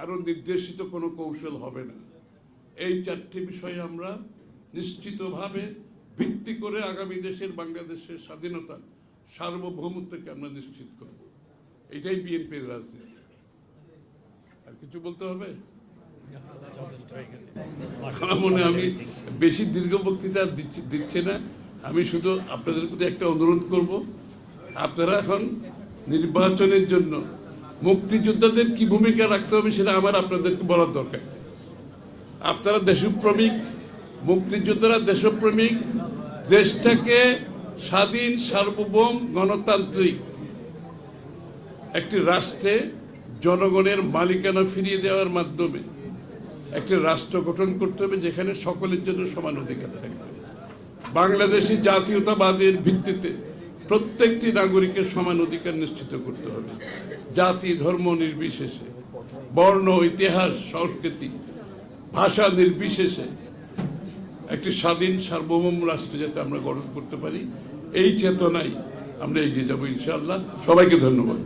কারও নির্দেশিত কোনো কৌশল হবে না। এই চারটি বিষয়ে আমরা নিশ্চিতভাবে ভিত্তি করে আগামী দেশের বাংলাদেশের স্বাধীনতা সার্বভৌমত্বকে আমরা নিশ্চিত করব। এটাই বিএনপির রাজনীতি। আর কিছু বলতে হবে? মনে আমি বেশি দীর্ঘ বক্তৃতা দিচ্ছি না। আমি শুধু আপনাদের প্রতি একটা অনুরোধ করব, আপনারা এখন নির্বাচনের জন্য মুক্তিযোদ্ধাদের কি ভূমিকা রাখতে হবে সেটা আমার আপনাদেরকে বলার দরকার। আপনারা দেশপ্রেমিক, মুক্তিযোদ্ধারা দেশপ্রেমিক, দেশটাকে স্বাধীন, সার্বভৌম, গণতান্ত্রিক একটি রাষ্ট্রে জনগণের মালিকানা ফিরিয়ে দেওয়ার মাধ্যমে একটি রাষ্ট্র গঠন করতে হবে যেখানে সকলের জন্য সমান অধিকার থাকবে বাংলাদেশি জাতীয়তাবাদের ভিত্তিতে প্রত্যেকটি নাগরিকের সমান অধিকার নিশ্চিত করতে হবে। জাতি, ধর্ম নির্বিশেষে, বর্ণ, ইতিহাস, সংস্কৃতি, ভাষা নির্বিশেষে একটি স্বাধীন, সার্বভৌম রাষ্ট্র যাতে আমরা গঠন করতে পারি, এই চেতনাই আমরা এগিয়ে যাব ইনশাআল্লাহ। সবাইকে ধন্যবাদ।